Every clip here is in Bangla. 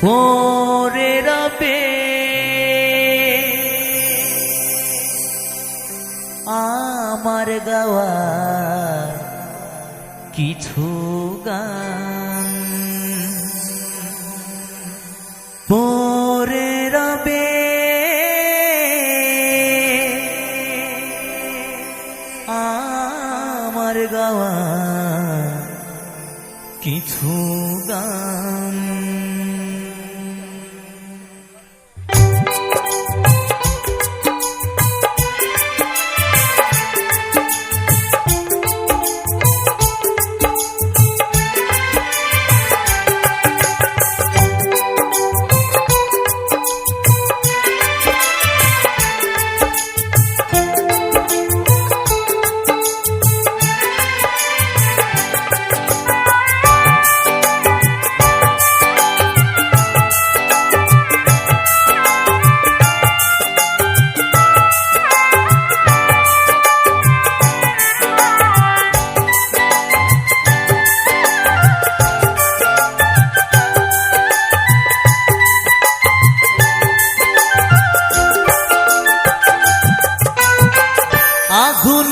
পরে রবে। আমার গাওয়া কিছু গান। পরে রবে। আমার গাওয়া কিছু গান।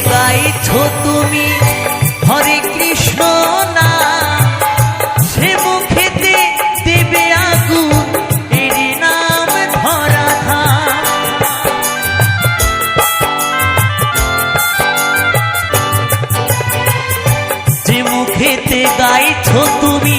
গাইছ তুমি। হরে কৃষ্ণ না, সে মুখেতে দেবে আগুন এর নাম ধরা যে মুখেতে গাইছ তুমি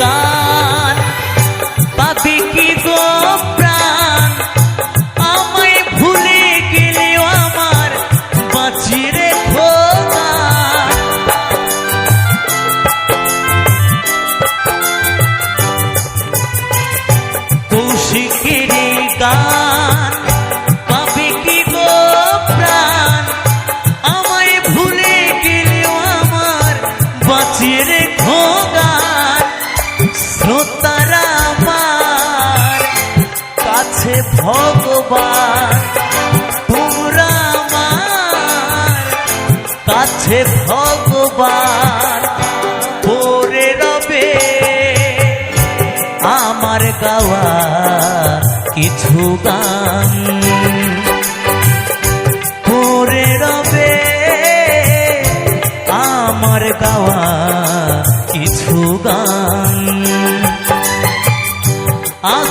গান পাবি কি গো প্রাণ? আমায় ভুলে গেলেও আমার বাঁচিয়ে রেখো গান কৌশিকের গান শ্রোতারা আমার কাছে ভগবান, তোমরা আমার কাছে ভগবান। পরে রবে, আমার গাওয়া কিছু গান। পরে রবে, আমার গাওয়া কিছু গান।